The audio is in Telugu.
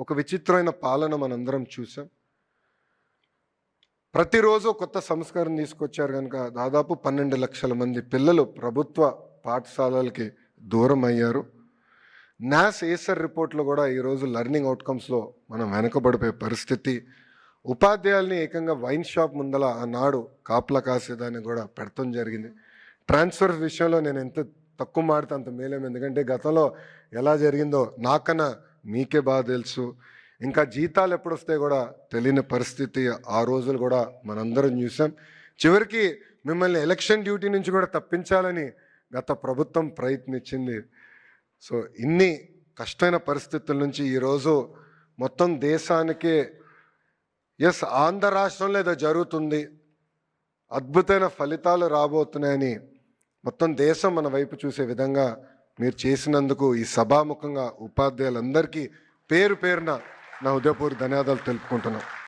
ఒక విచిత్రమైన పాలన మనందరం చూసాం. ప్రతిరోజు కొత్త సంస్కారం తీసుకొచ్చారు కనుక దాదాపు పన్నెండు లక్షల మంది పిల్లలు ప్రభుత్వ పాఠశాలలకి దూరం అయ్యారు. నాస్ ఏసర్ రిపోర్ట్లో కూడా ఈరోజు లెర్నింగ్ అవుట్కమ్స్లో మనం వెనకబడిపోయే పరిస్థితి. ఉపాధ్యాయుల్ని ఏకంగా వైన్ షాప్ ముందల ఆనాడు కాపలా కాసేదాన్ని కూడా పెడతాం జరిగింది. ట్రాన్స్ఫర్ విషయంలో నేను ఎంత తక్కువ మాడితే అంత మేలేం ఎందుకంటే గతంలో ఎలా జరిగిందో నాకన్నా మీకే బాగా తెలుసు. ఇంకా జీతాలు ఎప్పుడు వస్తాయి కూడా తెలియని పరిస్థితి ఆ రోజులు కూడా మనందరం చూసాం. చివరికి మిమ్మల్ని ఎలక్షన్ డ్యూటీ నుంచి కూడా తప్పించాలని గత ప్రభుత్వం ప్రయత్నించింది. సో ఇన్ని కష్టమైన పరిస్థితుల నుంచి ఈరోజు మొత్తం దేశానికి ఎస్ ఆంధ్ర రాష్ట్రంలో ఏదో జరుగుతుంది. అద్భుతమైన ఫలితాలు రాబోతున్నాయని మొత్తం దేశం మన వైపు చూసే విధంగా మీరు చేసినందుకు ఈ సభాముఖంగా ఉపాధ్యాయులందరికీ పేరు పేరున నా ఉదయపూర్ ధన్యవాదాలు తెలుపుకుంటున్నాను